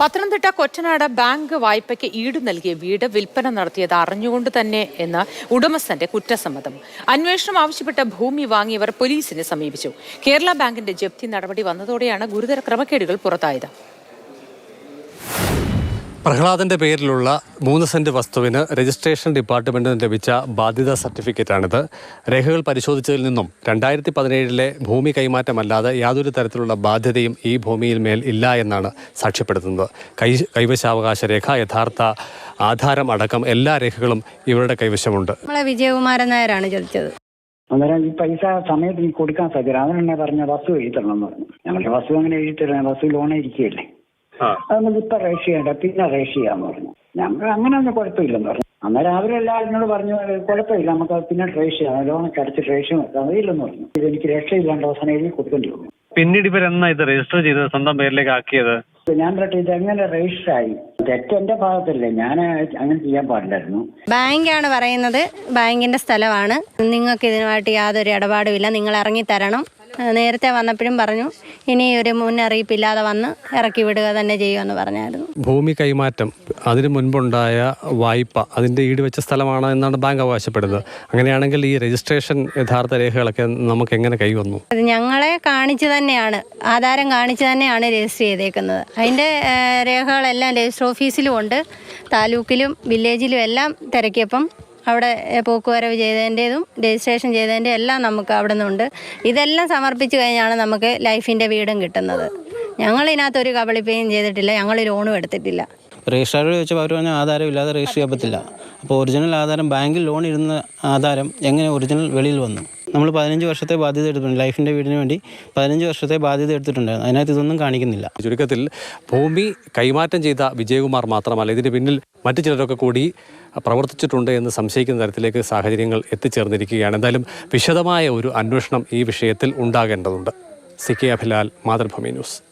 Pathanamthitta Kottanad bank വായ്പയ്ക്ക് ഈട് നൽകിയ വീട് വിൽപ്പന നടത്തിയത് അറിഞ്ഞുകൊണ്ട് തന്നെ എന്ന് ഉടമസ്ഥന്റെ കുറ്റസമ്മതം. അന്വേഷണം ആവശ്യപ്പെട്ട ഭൂമി വാങ്ങിയവർ പോലീസിനെ സമീപിച്ചു. കേരള ബാങ്കിന്റെ ജപ്തി നടപടി വന്നതോടെയാണ് ഗുരുതര ക്രമക്കേടുകൾ പുറത്തായത്. പ്രഹ്ലാദന്റെ പേരിലുള്ള മൂന്ന് സെന്റ് വസ്തുവിന് രജിസ്ട്രേഷൻ ഡിപ്പാർട്ട്മെന്റിന് ലഭിച്ച ബാധ്യതാ സർട്ടിഫിക്കറ്റാണിത്. രേഖകൾ പരിശോധിച്ചതിൽ നിന്നും രണ്ടായിരത്തി പതിനേഴിലെ ഭൂമി കൈമാറ്റമല്ലാതെ യാതൊരു തരത്തിലുള്ള ബാധ്യതയും ഈ ഭൂമിയിൽ മേൽ ഇല്ല എന്നാണ് സാക്ഷ്യപ്പെടുത്തുന്നത്. കൈ കൈവശാവകാശ രേഖ യഥാർത്ഥ ആധാരം അടക്കം എല്ലാ രേഖകളും ഇവരുടെ കൈവശമുണ്ട്. നമ്മളെ വിജയകുമാരൻ നായരാണ് ചോദിച്ചത്. അന്നേരം ഈ പൈസ സമയത്ത് നീ കൊടുക്കാൻ സാധ്യത അവനെന്നെ പറഞ്ഞ വസ്തു എഴുതി തരണം എന്ന് പറഞ്ഞു. ഞങ്ങളുടെ വസ്തു അങ്ങനെ എഴുതി തരണം വസ്തു ലോൺ ഇരിക്കുകയല്ലേ. അതൊന്നും ഇപ്പൊ രജിസ്റ്റർ ചെയ്യണ്ട. പിന്നെ രജിസ്റ്റർ ചെയ്യാന്ന് പറഞ്ഞു. ഞങ്ങൾ അങ്ങനെ ഒന്നും കുഴപ്പമില്ലെന്ന് പറഞ്ഞു. അന്നേരം അവരെല്ലാം എന്നോട് പറഞ്ഞു കുഴപ്പമില്ല നമുക്ക് പിന്നെ രജിസ്റ്റർ ചെയ്യാം. ലോണൊക്കെ അടച്ച് രജിസ്റ്റർ വെക്കാൻ അതില്ലെന്ന് പറഞ്ഞു. ഇത് എനിക്ക് രക്ഷ ഇല്ലാണ്ട് അവസാനം എഴുതി കൊടുക്കേണ്ടി വന്നു. പിന്നീട് ഇവർ എന്നാ ഇത് രജിസ്റ്റർ ചെയ്തത്? സ്വന്തം പേരിലേക്ക് ആക്കിയത്? ഞാൻ പറയട്ടെ ഇത് എങ്ങനെ രജിസ്റ്റർ ആയി? തെറ്റ് എന്റെ ഭാഗത്തല്ലേ. ഞാൻ അങ്ങനെ ചെയ്യാൻ പാടില്ലായിരുന്നു. ബാങ്കാണ് പറയുന്നത്. ബാങ്കിന്റെ സ്ഥലമാണ്. നിങ്ങൾക്ക് ഇതിനുമായിട്ട് യാതൊരു ഇടപാടുമില്ല. നിങ്ങൾ ഇറങ്ങി തരണം. നേരത്തെ വന്നപ്പോഴും പറഞ്ഞു ഇനി ഒരു മുന്നറിയിപ്പില്ലാതെ വന്ന് ഇറക്കി വിടുക തന്നെ ചെയ്യുമെന്ന് പറഞ്ഞായിരുന്നു. ഭൂമി കൈമാറ്റം അതിന് മുൻപുണ്ടായ വായ്പ അതിന്റെ ഈട് വെച്ച സ്ഥലമാണ് എന്നാണ് ബാങ്ക് അവകാശപ്പെടുന്നത്. അങ്ങനെയാണെങ്കിൽ ഈ രജിസ്ട്രേഷൻ യഥാർത്ഥ രേഖകളൊക്കെ നമുക്ക് എങ്ങനെ കൈവന്നു? അത് ഞങ്ങളെ കാണിച്ചു തന്നെയാണ് ആധാരം കാണിച്ചു തന്നെയാണ് രജിസ്റ്റർ ചെയ്തേക്കുന്നത്. അതിന്റെ രേഖകളെല്ലാം രജിസ്റ്റർ ഓഫീസിലും ഉണ്ട് താലൂക്കിലും വില്ലേജിലും എല്ലാം തിരക്കിയപ്പം അവിടെ പോക്കുവരവ് ചെയ്തതിന്റെതും രജിസ്ട്രേഷൻ ചെയ്തതിന്റെ എല്ലാം നമുക്ക് അവിടെ നിന്നുണ്ട് ഇതെല്ലാം സമർപ്പിച്ചു കഴിഞ്ഞാണ് നമുക്ക് ലൈഫിന്റെ വീടും കിട്ടുന്നത്. ഞങ്ങൾ ഇതിനകത്ത് ഒരു കബളിപ്പയും ചെയ്തിട്ടില്ല ഞങ്ങൾ ലോണും എടുത്തിട്ടില്ല. രജിസ്ട്രാറോട് ചോദിച്ചപ്പോൾ അവർ പറഞ്ഞാൽ ആധാരം ഇല്ലാതെ രജിസ്റ്റർ ചെയ്യാൻ പറ്റില്ല. അപ്പോൾ ഒറിജിനൽ ആധാരം ബാങ്കിൽ ലോൺ ഇരുന്ന ആധാരം എങ്ങനെ ഒറിജിനൽ വെളിയിൽ വന്നു? നമ്മൾ പതിനഞ്ച് വർഷത്തെ ബാധ്യത എടുത്തിട്ടുണ്ട്. ലൈഫിന്റെ വീടിന് വേണ്ടി പതിനഞ്ച് വർഷത്തെ ബാധ്യത എടുത്തിട്ടുണ്ടായിരുന്നു. അതിനകത്ത് ഇതൊന്നും കാണിക്കുന്നില്ല. ചുരുക്കത്തിൽ ഭൂമി കൈമാറ്റം ചെയ്ത വിജയകുമാർ മാത്രമല്ല ഇതിന് പിന്നിൽ മറ്റു ചിലരൊക്കെ കൂടി പ്രവർത്തിച്ചിട്ടുണ്ട് എന്ന് സംശയിക്കുന്ന തരത്തിലേക്ക് സാഹചര്യങ്ങൾ എത്തിച്ചേർന്നിരിക്കുകയാണ്. എന്തായാലും വിശദമായ ഒരു അന്വേഷണം ഈ വിഷയത്തിൽ ഉണ്ടാകേണ്ടതുണ്ട്. C K Abhilal Mathrubhumi news.